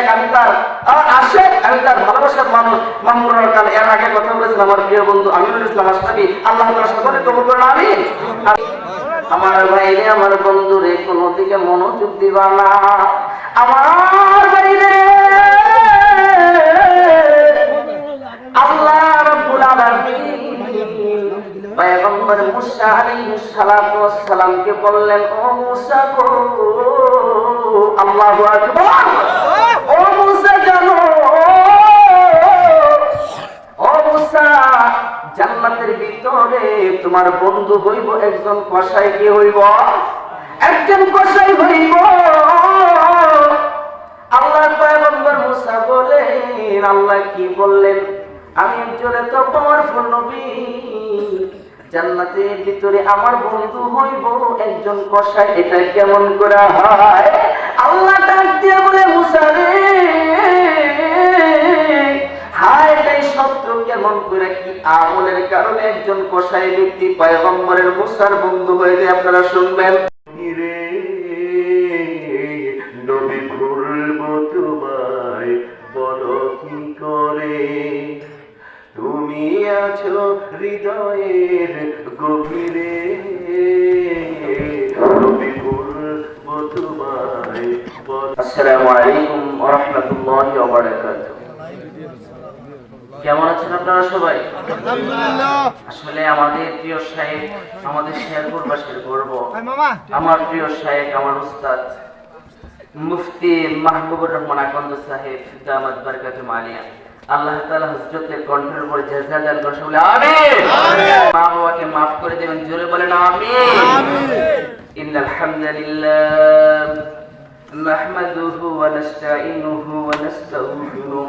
শেখ আমি তার আশেক আমি তার ভালোবাসার মানুষ। কাল এর আগে কথা বলেছিলাম আমার প্রিয় বন্ধু আমিনুল ইসলাম আশরাফি। আল্লাহ সকলে কবুল আমিন। আমার আমার কোনো দিকে মনোযোগ দিবা না। আমার আল্লাহ রাব্বুল আলামিন পয়গম্বর মুসা আলাইহিস সালাতু ওয়াস সালামকে বললেন, ও মুসা গো, আল্লাহু আকবার। ভিতরে তোমার বন্ধু হইব একজন কসাই, কি হইব? একজন কসাই হইব। আল্লাহ পয়গম্বর মুসা বলেন, আল্লাহ কি বললেন? আমি একজনে তো পাওয়ারফুল নবী। জান্নাতের ভিতরে আমার বন্ধু হইব একজন কসাই, এটা কেমন করে হয়? আল্লাহ ডাক দিয়ে বলে, মুসা রে কেমন করে কি আমলের কারণে একজন কসাই ব্যক্তি পয়গম্বরের মুসার বন্ধু হয়ে যায় আপনারা শুনবেন। তুমি আছো হৃদয়ের গভীরে। আসসালামু আলাইকুম ওয়া রাহমাতুল্লাহি ওয়া বারাকাতুহু। কেমন আছেন আপনারা সবাই? আসলে আমাদের প্রিয় সাহেব আমাদের শেরপুরবাসীর গর্ব। আমার প্রিয় সাহেব আমার উস্তাদ মুফতি মাহবুবুর রহমান আকন্দ সাহেব দামাত বারকাতুম আলিয়া আল্লাহ তাআলা হযরতের কণ্ঠের উপর জেজা দান করে বলে আমিন! মা বাবাকে maaf করে দেবেন জোরে বলেন আমিন! ইন্নাল হামদুলিল্লাহ নাহমাদুহু ওয়া নাস্তাঈনুহু ওয়া নাস্তাগফিরুহ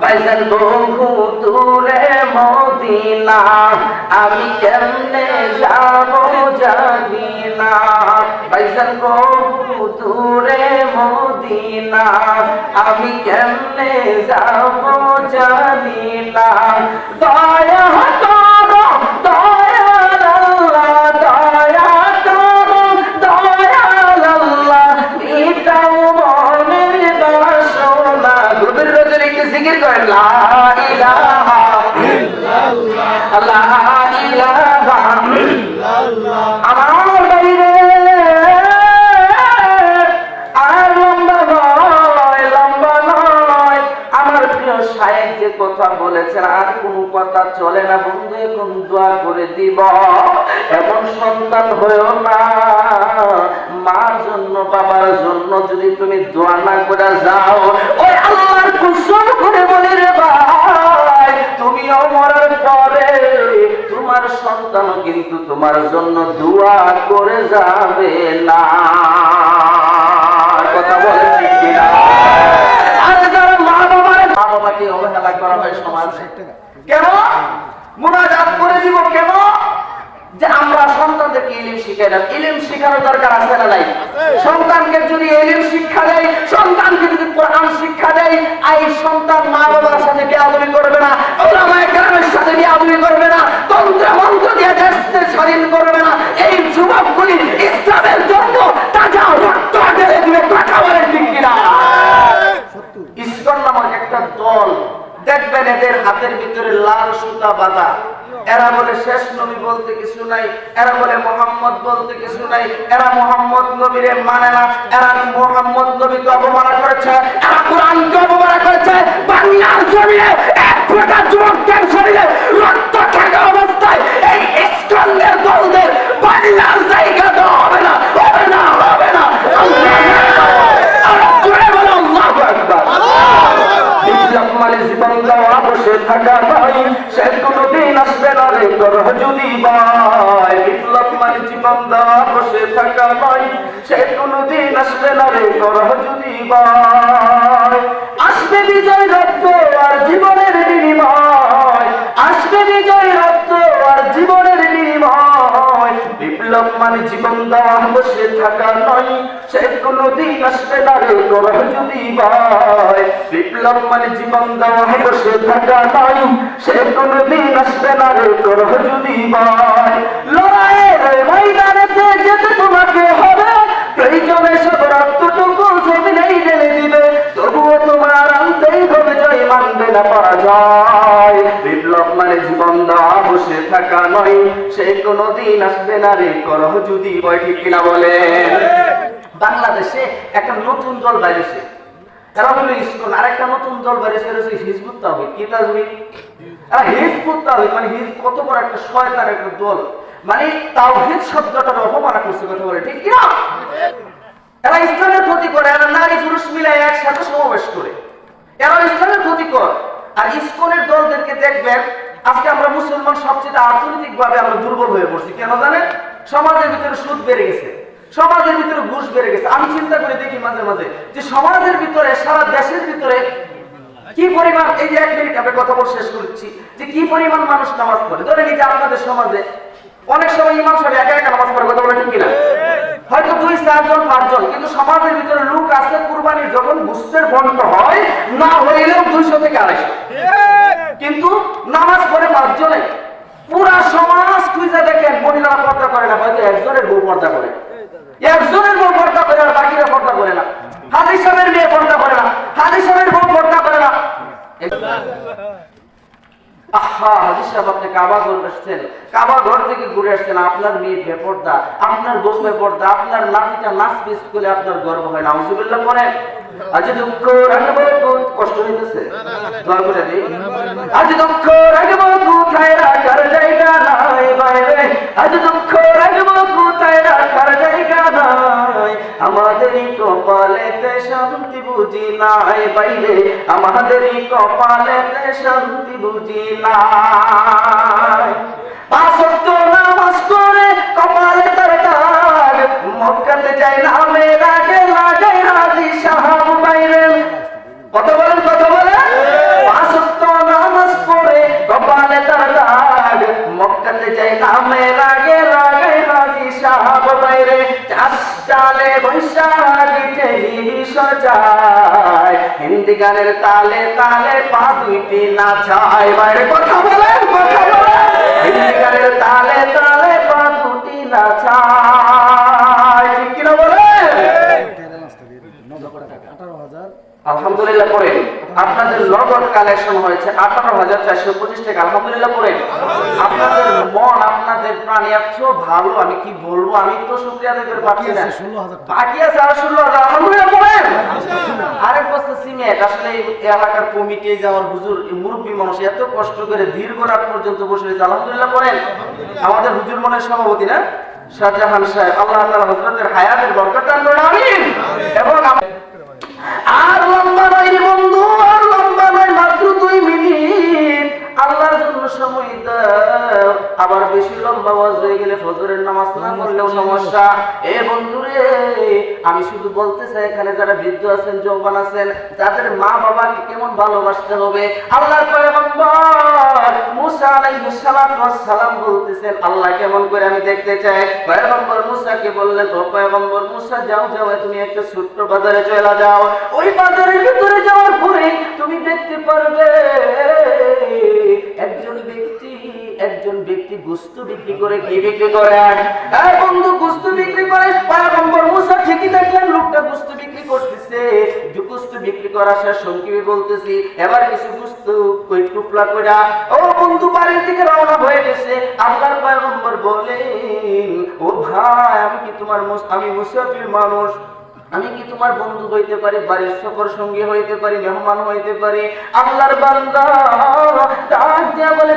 বাইজান বহু দূরে মদিনা, আমি কেমনে যাব জানি না পাইছেন বহু দূরে মদিনা, আমি কেমনে যাব জানি না দয়া আর কোনো কথা চলে না বন্ধু এখন দোয়া করে দিব এমন সন্তান হয়েও না মার জন্য বাবার জন্য যদি তুমি দোয়া না করে যাও ওই আল্লাহর কুসুম তোমার সন্তান কিন্তু তোমার জন্য দোয়া করে যাবে না। কথা বলে ঠিক কিনা? আর যারা মা বাবার মা বাবাকে অবহেলা করা সমাজে, কেন? মোনাজাত করে দিব কেন? যে আমরা সন্তানদেরকে ইলিম শিখাই না ইলিম শেখানোর দরকার আছে না নাই? সন্তানকে যদি ইলিম শিক্ষা দেয় সন্তানকে যদি কোরআন শিক্ষা দেয় এই সন্তান মা বাবার সাথে বিয়াদবি করবে না ওলামায়ে কেরামের সাথে বিয়াদবি করবে না তন্ত্র মন্ত্র দিয়ে দেশকে স্বাধীন করবে না এই যুবকগুলি ইসলামের জন্য তাজা রক্ত ঢেলে দিবে কথা বলেন ঠিক কিনা? ইসকন নামক একটা দল দেখবেন এদের হাতের ভিতরে লাল সুতা বাঁধা। এরা বলে শেষ নবী বলতে কিছু নাই, এরা বলে মোহাম্মদ বলতে কিছু নাই, এরা মোহাম্মদ নবীরে মানে না, এরা মোহাম্মদ নবীকে অপমান করেছে, এরা কোরআনকে অপমান করেছে, বাংলার জমিনে এক ফোঁটা যুবকদের শরীরে রক্ত থাকা অবস্থায় এই ইস্কন্দের দলদের বাংলার জায়গা দেওয়া হবে না হবে না আল্লাহ জুড়ে বলো আল্লাহু আকবার বিপ্লব মানে জীবন দেওয়া বসে থাকা নাই সে কোনদিন আসবে না রে তোর যদি ভাই। বিপ্লব মানে জীবন দেওয়া বসে থাকা নাই সে কোনদিন আসবে না রে তোর যদি ভাই। আসবে বিজয় রক্ত আর জীবনের বিনিময়। বিপ্লব মানে জীবন দেওয়া বসে থাকা নয়, সে কোনদিন আসবে না রে তোর যদি ভাই বিপ্লব মানে জীবন দেওয়া বসে থাকা নয়, সে কোনদিন আসবে না রে তোর যদি ভাই লড়াইয়ের ময়দানেতে যেতে তোমাকে হবে, প্রয়োজনে সব রক্তটুকু জমিনেই ঢেলে দিবে, তবুও তোমার আনতেই হবে, জয় মানবে না, পরাজয়। বিপ্লব মানে জীবন দেওয়া বসে থাকা নয়। সে কোনদিন আসবে না রে করহ যদি বয় ঠিক কিনা বলে। বাংলাদেশে একটা নতুন দল তাহিদ মানে কত একটা একটা দল। মানে বলে, ঠিক এরা নারী পুরুষ একসাথে সমাবেশ করে। এরা ইসলামের ক্ষতি কর। আর ইস্কনের দলদেরকে দেখবেন, আজকে আমরা মুসলমান সবচেয়ে আর্থনৈতিক ভাবে আমরা দুর্বল হয়ে পড়ছি। কেন জানেন? সমাজের ভিতরে সুদ বেড়ে গেছে। সমাজের ভিতরে ঘুষ বেড়ে গেছে। আমি চিন্তা করে, দেখি মাঝে মাঝে, যে সমাজের ভিতরে, সারা দেশের ভিতরে কি পরিমাণ এই যে এক মিনিট আমরা কথা বলে শেষ করছি। যে কি পরিমাণ মানুষ নামাজ পড়ে। ধরে যে আপনাদের সমাজে অনেক সময় ইমাম সাহেব একা একা নামাজ পড়ে, কথা বলে ঠিক কিনা? হয়তো দুই, চারজন, পাঁচজন, কিন্তু সমাজের ভিতরে লোক আছে, কুরবানির যখন বুঝতের বন্ধ হয়, না হইলেও দুইশো থেকে আড়াইশো। কিন্তু নামাজ পড়ে পাঁচজনে পুরা সমাজ খুঁজে দেখেন মহিলারা পর্দা করে না, হয়তো একজনের বউ পর্দা করে। একজনের বউ পর্দা করে আর বাকিরা পর্দা করে না। হাজি সাহেবের মেয়ে পর্দা করে না হাজি সাহেবের বউ পর্দা করে না আপনার আজ দুঃখ রাখব কোথায় আমাদেরই কপালেতে শান্তি বুঝি নাই বাইরে। আমাদেরই কপালেতে শান্তি বুঝি নাই। আসক্ত নামাজ করে কপালে তার দাগ মক্কাতে যায় নামে রাগে লাগে হাজি সাহাব বাইরে। বলেন? সজায় হিন্দি গানের তালে তালে পা দুইটি নাচায় বাইরে কথা বলেন কথা বলেন। হিন্দি গানের তালে তালে পা দুটি নাচায় ঠিক কিনা বলেন? আলহামদুলিল্লাহ পড়ে আপনাদের নগদ কালেকশন হয়েছে আঠারো হাজার চারশো পঁচিশ টাকা। আলহামদুলিল্লাহ পড়ে আপনাদের মন আপনাদের প্রাণী এত ভালো আমি কি বলব? আমি তো শুক্রিয়া দেবের পাচ্ছি না। বাকি আছে আর ষোলো হাজার। আলহামদুলিল্লাহ পড়েন। আরেক বছর সিমেন্ট। আসলে এই এলাকার কমিটি যাওয়ার হুজুর মুরব্বী মানুষ এত কষ্ট করে দীর্ঘ রাত পর্যন্ত বসে রয়েছে। আলহামদুলিল্লাহ পড়েন। আমাদের হুজুর মনের সভাপতি না? শাহজাহান সাহেব। আল্লাহ তাআলা হযরতের হায়াতের বরকত আমিন। এবং আর লম্বা ওয়াজ হয়ে গেলে ফজরের নামাজ না পড়লেও সমস্যা। এ বন্ধু রে আমি শুধু বলতে চাই এখানে যারা বৃদ্ধ আছেন যৌবন আছেন তাদের মা বাবাকে কেমন ভালোবাসতে হবে? আল্লাহর পয়গম্বর মুসা আলাইহিস ওয়াস সালাম বলতেছেন আল্লাহ কেমন করে আমি দেখতে চাই? পয়গম্বর মুসাকে বললেন ও পয়গম্বর মুসা যাও যাও তুমি একটা ছোট্ট বাজারে চলে যাও। ওই বাজারের ভিতরে যাওয়ার পরে তুমি দেখতে পারবে একজন ব্যক্তি একজন ব্যক্তি গুস্তু বিক্রি করে কি বিক্রি করে হ্যাঁ বন্ধু গুস্তু বিক্রি করে পয়গম্বর মুসা ঠিকই দেখলেন লোকটা গুস্তু বিক্রি করতেছে। গুস্তু বিক্রি করা শেষ সংক্ষেপে বলতেছি, এবার কিছু গুস্তু কই টুকলা কইরা, ও বন্ধু বাড়ির দিকে রওনা হয়ে গেছে। আল্লাহর পয়গম্বর বলেন ও ভাই, আমি কি তোমার আমি মুসাফির মানুষ? আমি কি তোমার বন্ধু হইতে পারি, বাড়ির সকর সঙ্গী হইতে পারি, মেহমান হইতে পারি? আল্লাহর বান্দা বলে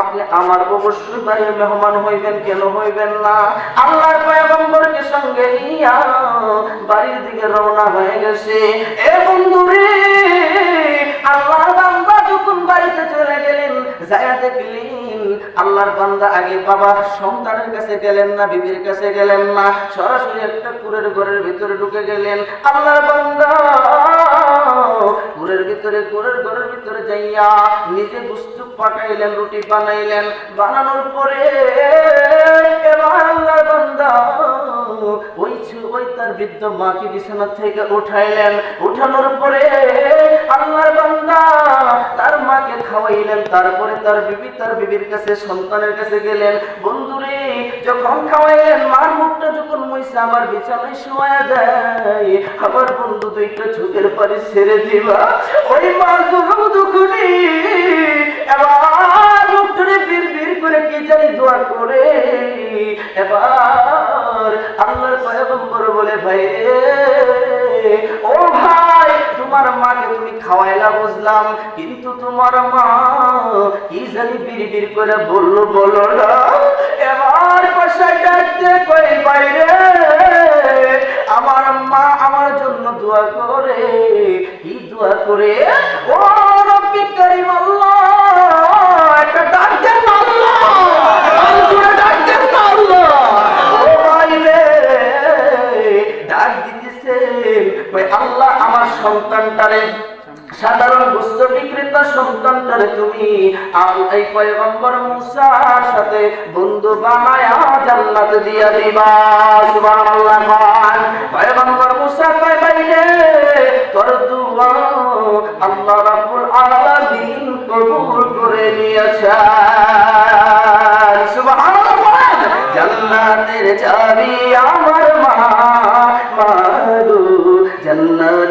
আপনি আমার অবশ্যই বাড়ির মেহমান হইবেন, কেন হইবেন না? আল্লাহর পয়গম্বরকে সঙ্গে নিয়া বাড়ির দিকে রওনা হয়ে গেছে। এ বন্ধু রে, আল্লাহর বান্দা যখন বাড়িতে চলে গেলেন, যায় দেখলেন আল্লাহর বান্দা আগে বাবা, সন্তানের কাছে গেলেন না, বিবির কাছে গেলেন না, সরাসরি একটা কুরের ঘরের ভিতরে ঢুকে গেলেন। আল্লাহর বান্দা ঘরের ভিতরে ঘরের ঘরের ভিতরে যাইয়া নিজে গুস্তু পাকাইলেন, রুটি বানাইলেন। বানানোর পরে এবার আল্লাহ বান্দা ওই ওই তার বৃদ্ধ মাকে বিছানা থেকে উঠাইলেন। উঠানোর পরে আল্লাহর বান্দা তার মাকে খাওয়াইলেন, তারপরে তার বিবি, তার বিবির কাছে, সন্তানের কাছে গেলেন। বন্ধুরে, যখন খাওয়াইলেন, মার মুখটা যখন মইসা আমার বিছানায় শোয়া দেয়। আমার বন্ধু দুইটা চোখের পারে ছেড়ে দিবা। ওই মা যখন দুখুনি এবার মুখটারে বীর বীর করে কি জানি দোয়া করে? এবার আল্লাহর পয়গম্বর বলে, ভাই ও ভাই, তোমার মাকে তুমি খাওয়াইলা বুঝলাম, কিন্তু তোমার মা কি জানি বীর বীর করে বলল বলো না। এবার বাসায় ডাকতে কই বাইরে আমার মা আমার জন্য দোয়া করে। কি দোয়া করে? ও রব্বি করিম সন্তানটারে, সাধারণ বস্তু বিক্রেতা সন্তানটারে তুমি আল- এই পয়গম্বর মুসার সাথে বন্ধু বানায়া জান্নাত দিয়া দিবা, সুবহানাল্লাহ পয়গম্বর মুসা কয় বাইরে তোর দুয়া আল্লাহ রাব্বুল আলামিন কবুল করে নিয়েছেন। সুবহানাল্লাহ জান্নাতের চাবি আমার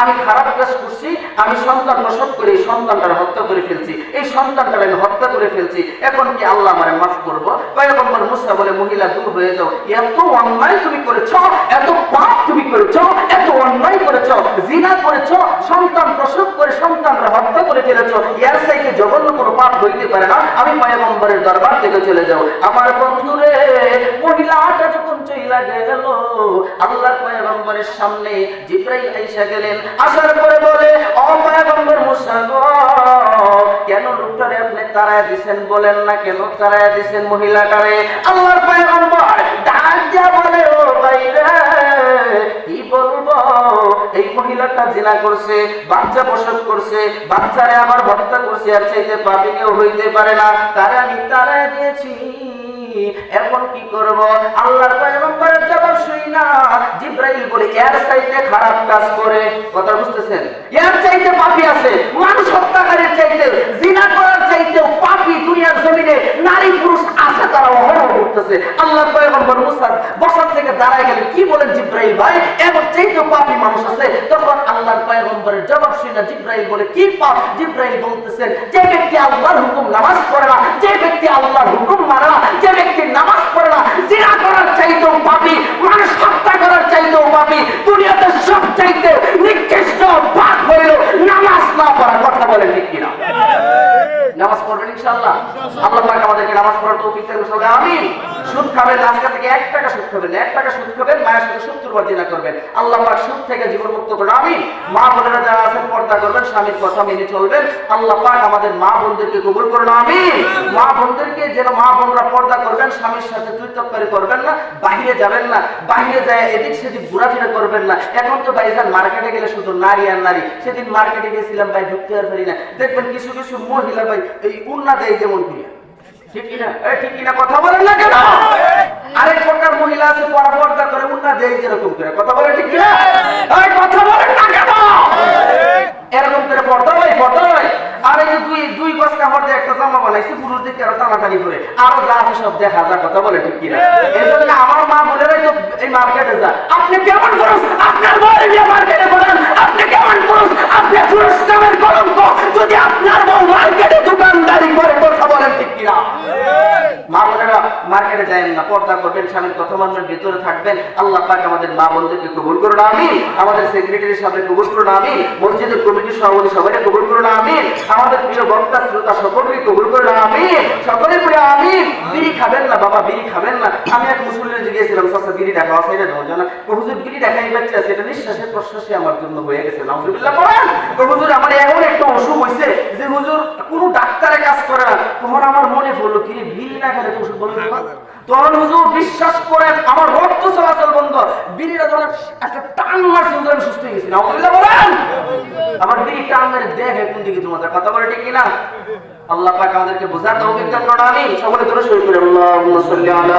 আমি খারাপ কাজ করছি, আমি সন্তান নষ্ট করে এই সন্তানটার হত্যা করে ফেলছি। এই সন্তানটার আমি হত্যা করে ফেলছি। এখন কি আল্লাহ আমারে মাফ করব? পয়গম্বর মুসা বলে, মহিলা দূর হয়ে যাও। এত অন্যায় তুমি করেছ, এত পাপ তুমি করেছ, এত অন্যায় করেছ, জিনা করেছ, সন্তান প্রসব করে সন্তানরা হত্যা করে ফেলেছ। ইয়ার সাইকে জঘন্য কোনো পাপ হইতে পারে না? আমি পয়গম্বরের দরবার থেকে চলে যাও। আমার বন্ধুরে, মহিলাটা যখন চইলা গেল আল্লাহ পয়গম্বরের সামনে জিব্রাইল আইসা গেলেন। আসার পরে বলে কেন আপনি তারায় বলেন না কেন? তারায় আল্লাহর কি বলব? এই মহিলাটা করছে, বাচ্চা করছে, বাচ্চারে আবার হত্যা করছে আর চাইতে পাপি কেউ হইতে পারে না। তারে আমি তারায় দিয়েছি। এখন কি করব? আল্লাহর পয়গম্বরের জবাব শুই না। জিব্রাইল বলে, এর চাইতে খারাপ কাজ করে। কথা বুঝতেছেন? এর চাইতে আছে। মানুষ হত্যাকারীর চাইতে, জিনা করার দুনিয়ার জমিনে নারী পুরুষ আছে তারা করতেছে। পয়গম্বর বসার থেকে দাঁড়ায় গেলে কি বলেন জিব্রাইল ভাই? এর মানুষ আছে। তখন আল্লাহর পয়গম্বরের জবাব শুই না। জিব্রাইল বলে, কি পাপ? জিব্রাইল বলতেছেন, যে ব্যক্তি আল্লাহর হুকুম নামাজ পড়ে না, যে ব্যক্তি আল্লাহর হুকুম মানে না যে ব্যক্তি নামাজ পড়ে না জিনা করার চাইতেও পাপি মানুষ হত্যা করার পাপি দুনিয়াতে সব চাইতে নিকৃষ্ট পাপ হইল নামাজ না পড়ার কথা বলে ঠিক কিনা? নামাজ পড়বেন ইনশাআল্লাহ। আল্লাহ পাক আমাদেরকে নামাজ পড়ার তৌফিক দেন সবাই আমিন। সুদ খাবেন আজকে থেকে এক টাকা সুদ খাবেন না, এক টাকা সুদ খাবেন মায়ের সাথে বার জিনা করবেন। আল্লাহ পাক সুদ থেকে জীবন মুক্ত করবেন আমিন। মা বোনেরা যারা আছেন পর্দা করবেন স্বামীর কথা মেনে চলবেন। আল্লাহ পাক আমাদের মা বোনদেরকে কবুল করুন আমিন। মা বোনদেরকে যেন মা বোনরা পর্দা করবেন স্বামীর সাথে তুই করবেন না বাহিরে যাবেন না বাহিরে যায় এদিক সেদিক ঘোরাফেরা করবেন না। এখন তো ভাইজান মার্কেটে গেলে শুধু নারী আর নারী। সেদিন মার্কেটে গেছিলাম ভাই ঢুকতে আর পারি না। দেখবেন কিছু কিছু মহিলা ভাই এই উন্না দেয় যেমন ঠিক কিনা? ঠিক কিনা কথা বলেন না কেন? আরেক প্রকার মহিলা আছে পরা পর্দা করে উন্না দেয় যেরকম করে। কথা বলেন ঠিক কিনা এই কথা বলেন না কেন এরকম করে পর্দা ভাই পর্দা ভাই আর এই যে দুই দুই গজ কাপড় দিয়ে একটা জামা বানাইছে পুরুষদের আরও টানাটানি করে আরও যা যায় কথা বলে, ঠিক কিনা? আমার মা বলে এই মার্কেটে যা আপনি কেমন পুরুষ? আপনার বউ নিয়ে মার্কেটে করেন আপনি কেমন পুরুষ? আপনি পুরুষ নামের কলঙ্ক। যদি আপনার বউ মার্কেটে দোকানদারি করে, কথা বলেন ঠিক কিনা? মা বোনেরা মার্কেটে যায় না, পর্দা করবেন, স্বামীর কথা নবান্নের ভেতরে থাকবেন। আল্লাহ পাক আমাদের মা বোনদেরকে কবুল করুন, আমিন। আমাদের সেক্রেটারি সাহেব কবুল করুন, আমিন। মসজিদের কমিটির সভাপতি সবাই কবুল করুন, আমিন। আমাদের প্রিয় বক্তা, শ্রোতা সকলকে কবুল করুন, আমিন। সকলে করে আমিন। বিড়ি খাবেন না, বাবা, বিড়ি খাবেন না। আমি এক মুসলিমের জিজ্ঞেসছিলাম সস্তা বিড়ি দেখা আছে এটা জন্য তো হুজুর, বিড়ি দেখাই পাচ্ছে সেটা নিঃশ্বাসে প্রশ্বাসে আমার জন্য হয়ে গেছে, নাউজুবিল্লাহ, পড়েন। হুজুর, আমার এমন একটা অসুখ হয়েছে যে, হুজুর, কোনো ডাক্তারে কাজ করে না। তখন আমার মনে পড়ল কি বিড়ি না খেলে ওষুধ বলবে তখন হুজুর বিশ্বাস করেন আমার রক্ত চলাচল বন্ধ। বিড়িটা যখন একটা টান মারছে হুজুর আমি সুস্থ হয়ে গেছি। নাউজুবিল্লাহ বলেন। আমার বিড়ি টান মেরে দেখে কোন দিকে তোমাদের কথা বলে ঠিক কিনা? আল্লাহ পাক আমাদেরকে বোঝার তৌফিক দান করুন আমিন। সকলে দূরে শুরু করে আল্লাহুম্মা সাল্লি আলা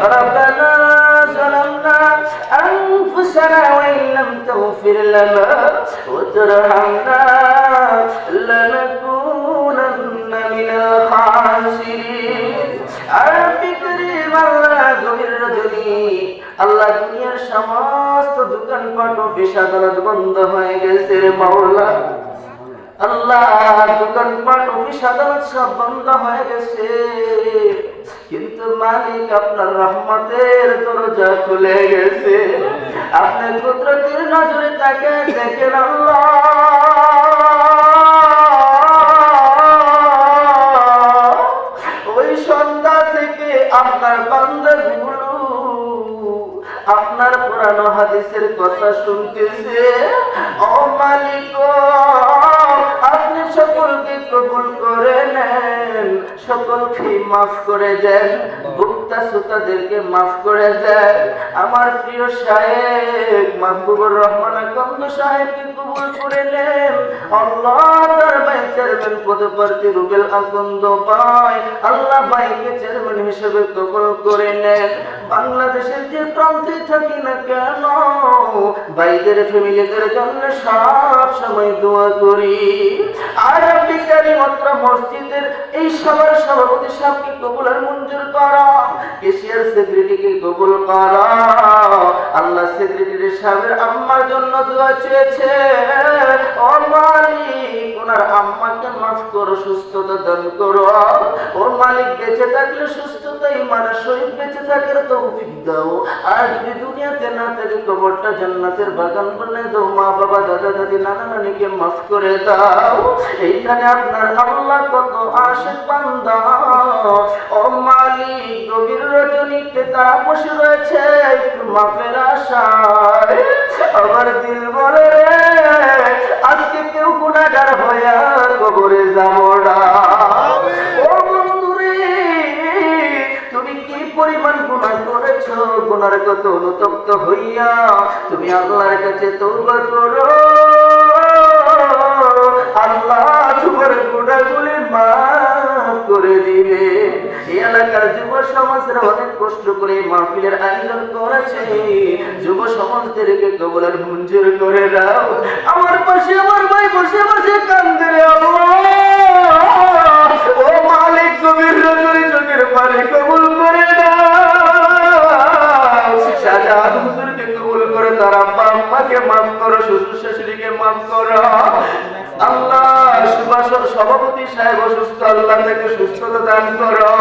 ربنا ظلمنا أنفسنا وإن لم تغفر لنا وترحمنا لنكونن من الخاسرين আর বিক্রি আল্লাহ গভীর রজনী আল্লাহ দুনিয়ার সমস্ত দোকানপাট ও পেশাদারাত বন্ধ হয়ে গেছে রে মাওলা আল্লাহ দোকানপাট অফিস আদালত সব বন্ধ হয়ে গেছে কিন্তু মালিক আপনার রহমতের দরজা খুলে গেছে। আপনি কুদরতের নজরে তাকে দেখেন ওই সন্ধ্যা থেকে আপনার বান্দাগুলো আপনার পুরানো হাদিসের কথা শুনতেছে। ও মালিক, আপনি সকলকে কবুল করে নেন। সকলকে মাফ করে দেন। ভুক্তা শ্রোতাদেরকে মাফ করে দেন আমার প্রিয় সাহেব মাহবুবুর রহমান আকন্দ সাহেবকে কবুল করে আল্লাহ তার ভাই চেয়ারম্যান পদপ্রার্থী রুবেল আকন্দ ভাই, আল্লাহ ভাইকে চেয়ারম্যান হিসেবে কবুল করে নেন। বাংলাদেশের যে প্রান্তে থাকি না কেন, ভাইদের, ফ্যামিলিদের জন্য সব সময় দোয়া করি। আর মাত্র মসজিদের এই সবার সভাপতি সাহেবকে কবুল আর মঞ্জুর করা। কেশিয়ার কবুল আল্লাহ সেক্রেটারি সাহেবের আম্মার জন্য দোয়া চেয়েছে ও মালিক, ওনার আম্মাকে মাফ করো, সুস্থতা দান করো। ও মালিক, বেঁচে থাকলে মানে বেঁচে থাকার তৌফিক দাও। আর যদি দুনিয়াতে না থাকে, কবরটা জান্নাতের বাগান বানায় দাও। মা, বাবা, দাদা, দাদি, নানা, নানিকে মাফ করে দাও। এইখানে আপনার আল্লাহ কত আশে বান্দা। ও মালিক গভীর রজনীতে তারা বসে রয়েছে একটু মাফের আশায়। আমার দিল বলে রে আজকে কেউ গুণাগার হইয়া কবরে যাব না। ও বন্ধুরে তুমি কি পরিমাণ গুণা করেছ? গুনার কত অনুতপ্ত হইয়া তুমি আল্লাহর কাছে তৌবা করো। আল্লাহ তোমার করে দিবে। এলাকার যুব সমাজের অনেক কষ্ট করে মাহফিলের আয়োজন করেছে। যুব সমাজদেরকে কবলার মঞ্জুর করে দাও। আমার পাশে, আমার ভাই বসে বসে কান্দে রে ও মালিক কবির চোখের পানি কবুল করে তার আব্বা আম্মাকে মাফ করো, শ্বশুর শাশুড়িকে মাফ করো। আল্লাহ সুভাষ সভাপতি সাহেব অসুস্থ, আল্লাহ থেকে সুস্থতা দান করো।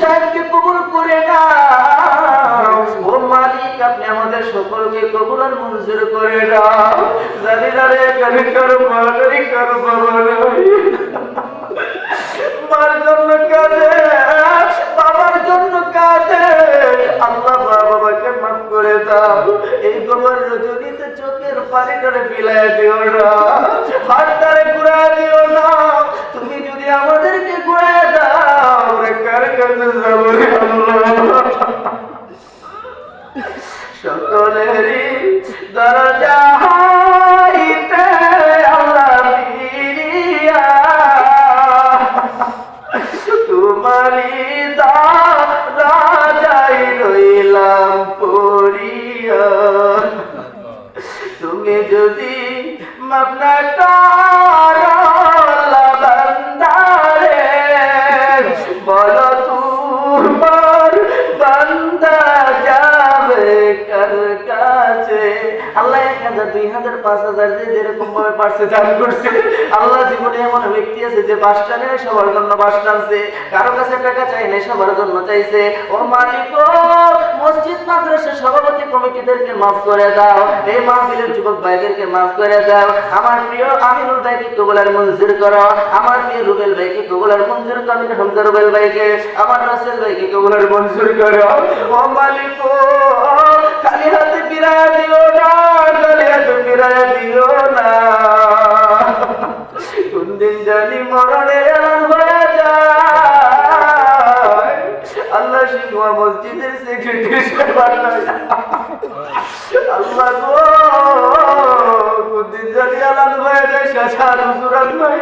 সাহেবকে কবুল করে নাও। ও মালিক আমাদের সকলকে কবুল মঞ্জুর করে নাও। জানি না রে কারি। মার জন্য কাঁদে বাবার জন্য কাঁদে। আল্লাহ বাবাকে মাফ করে দাও। এই গোবর রজনীতে চোখের পানি করে ফিলাই দিও না, হাতটারে ঘুরা দিও না। তুমি যদি আমাদেরকে ঘুরে দাও কারে কাছে যাব সকলেরই দরজা তোমারি রাজাই রইলাম পড়িয়া তুমি যদি মাপনা পাঁচ হাজার যে যেরকম ভাবে পারছে দান করছে। আল্লাহ জীবনে এমন ব্যক্তি আছে যে বাস টানে সবার জন্য বাস টানছে। কারও কাছে টাকা চাই নাই সবার জন্য চাইছে। ও মালিক মসজিদ মাদ্রাসা সভাপতি কমিটিদেরকে মাফ করে দাও। এই মাহফিলের যুবক ভাইদেরকে মাফ করে দাও। আমার প্রিয় আমিনুল ভাইকে কবুলার মঞ্জুর করো। আমার প্রিয় রুবেল ভাইকে কবুলার মঞ্জুর করো আমি হামজা রুবেল ভাইকে। আমার রাসেল ভাইকে কবুলার মঞ্জুর করো। ও মালিক সেক্রেটারি আল্লাহ গো কোনদিন জানি এলান হয়ে যায় হুজুরাত নাই।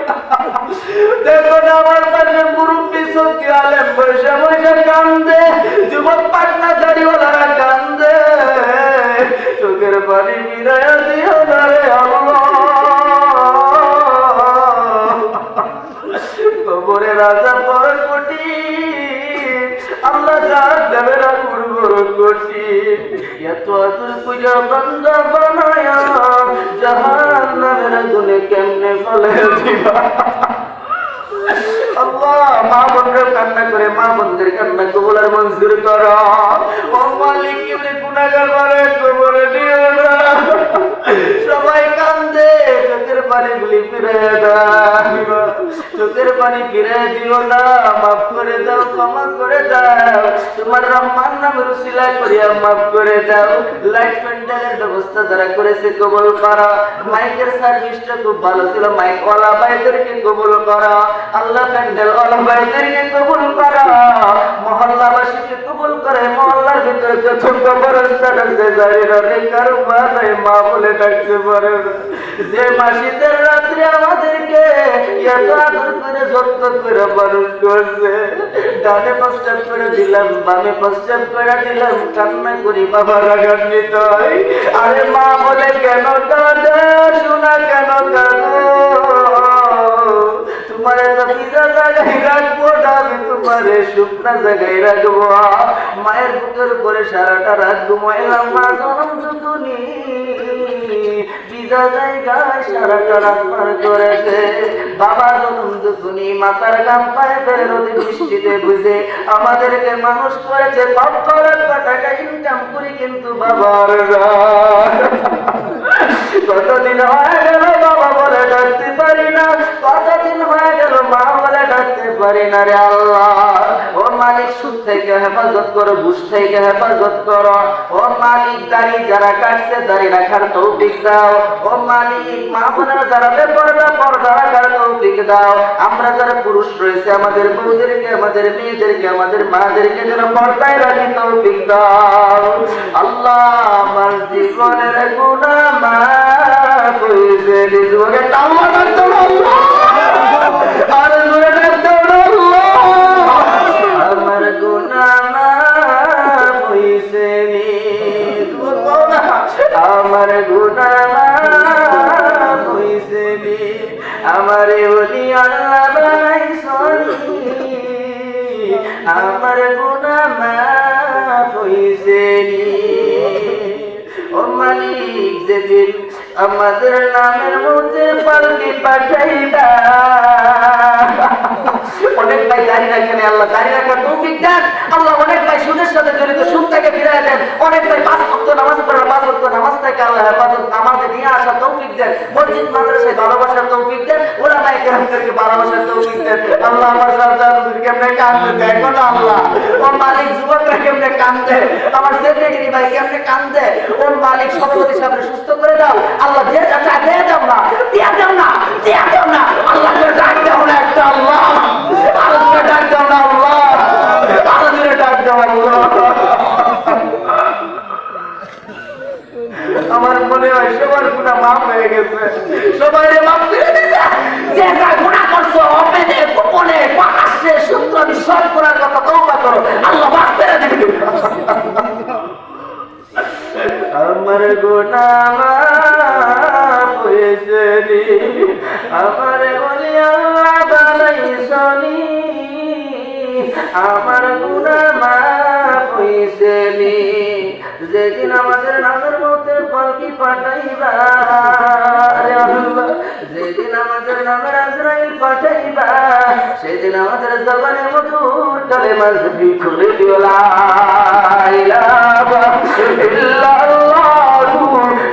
দেখো আমার কাছে মুরব্বী সত্যি আলেম বসে বসে কান্দে। কোটি এত আদর কইরা বান্দা বানায়া জাহান নামের গুনে কেমনে ফলে দিবা? মা কান্না করে মা কান্না কবুলার মঞ্জুর করো। ও মালিক কেমনে গুনাহগার বারে কবরে দিও না সবাই কান্দে, চোখের পানি গুলি ফিরে চোখের পানি ফিরে দিও না, মাফ করে দাও, ক্ষমা করে দাও। তোমার রহমান নাম রুসিলা করিয়া মাফ করে দাও। লাইট প্যান্ডেলের ব্যবস্থা যারা করেছে, কবল করা। মাইকের সার্ভিসটা খুব ভালো ছিল, মাইক ওয়ালা ভাইদেরকে কবুল করা। আল্লাহ প্যান্ডেল ওয়ালা ভাইদেরকে কবুল করা, মহল্লাবাসীকে কবুল করে, মহল্লার ভিতরে কবরস্থান আছে যারা রে কারও মা মা বলে ডাকতে পারে যে মাসিদের রাত্রে আমাদেরকে এত আদর করে, যত্ন করে মানুষ করছে, ডানে প্রস্তাব করে দিলাম, বামে প্রস্তাব করে দিলাম, কান্না করি, বাবা রাগান্বিত হয়। আরে মা বলে, কেন কাঁদে শোনা কেন কাঁদো তোমারে ভিজা জায়গায় রাখব না আমি তোমারে শুকনা জায়গায় রাখব মায়ের বুকের উপরে সারাটা রাখব ময়লা মা জনম জায়গায় আমাদেরকে মানুষ করেছে ইনকাম করি কিন্তু বাবার কতদিন হয়ে গেল বাবা বলে ডাকতে পারি না। কতদিন হয়ে গেল মা বলে ডাকতে পারি না। রে আল্লাহ ও মালিক সুদ থেকে হেফাজত করো বুঝ থেকে হেফাজত করো। ও মালিক দাড়ি যারা কাটছে দাড়ি রাখার তৌফিক দাও। ও মা যারা আমরা যারা পুরুষ রয়েছে, আমাদের দাও। আল্লাহ আমার জীবনের আমার। আমার গুণা বলি আল্লাহ আমার গুণা নি। ও মালিক যেদিন আমাদের নামের মধ্যে পাল্টি পাঠাইবা অনেক ভাই দাঁড়িয়ে রাখেন আল্লাহ দাঁড়িয়ে রাখার তৌফিক দেন। আল্লাহ অনেক ভাই সুদের সাথে জড়িত, সুদ থেকে ফিরে দেন। অনেক ভাই পাঁচ ভক্ত নামাজ পড়ে, পাঁচ ভক্ত নামাজ থেকে আল্লাহ হেফাজত, নামাজে নিয়ে আসার তৌফিক দেন। মসজিদ, মাদ্রাসায় ভালোবাসার তৌফিক দেন। ওরা ভাই কেরামদেরকে ভালোবাসার তৌফিক দেন। আল্লাহ আমার সন্তান কেমনে কান্দে, দেখো না আল্লাহ। ওর মালিক যুবকরা কেমনে কান্দে, আমার সেক্রেটারি ভাই কেমনে কান্দে। ওর মালিক সভাপতি সামনে সুস্থ করে দাও। আল্লাহ যে চাচা দিয়ে দাও না, দিয়ে দাও না, দিয়ে দাও না। আল্লাহ ডাক দাও না একটা আল্লাহ আমার মনে হয় সবার গুণা মাফ হয়ে গেছে। সবাই মাফ করে দিছে যে যা গুণা করছ অপেনে গোপনে প্রকাশ্যে সূত্র বিশ্বাস করার কথা তওবা করো। আল্লাহ মাফ করে দিবে। আমার হয়েছে আমার বলি আমার গুণা মাফ হয়েছে যেদিন আমাদের নামের পাঠাইবা যেদিন আমাদের নামের আজরাইল পাঠাইবা সেদিন আমাদের জবানের মধুর কালে মাঝবি খুলে দিও লা ইলাহা ইল্লাল্লাহু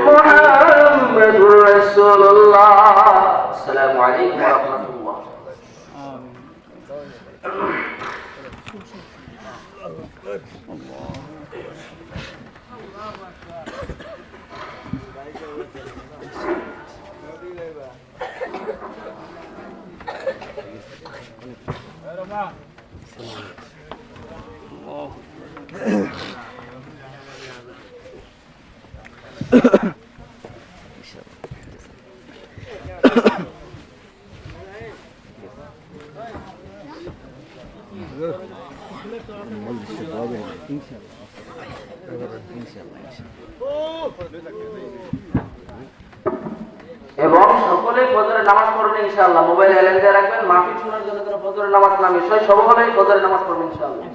মুহাম্মাদুর রাসূলুল্লাহ। আসসালামু আলাইকুম ওয়া রাহমাতুল্লাহ এবং সকলে ফজরের নামাজ পড়বেন ইনশাআল্লাহ, মোবাইল এলেন দিয়ে রাখবেন, মাহফিল শোনার জন্য কোনো ফজরের নামাজ নামে মিস হয় ফজরের নামাজ পড়বেন ইনশাআল্লাহ।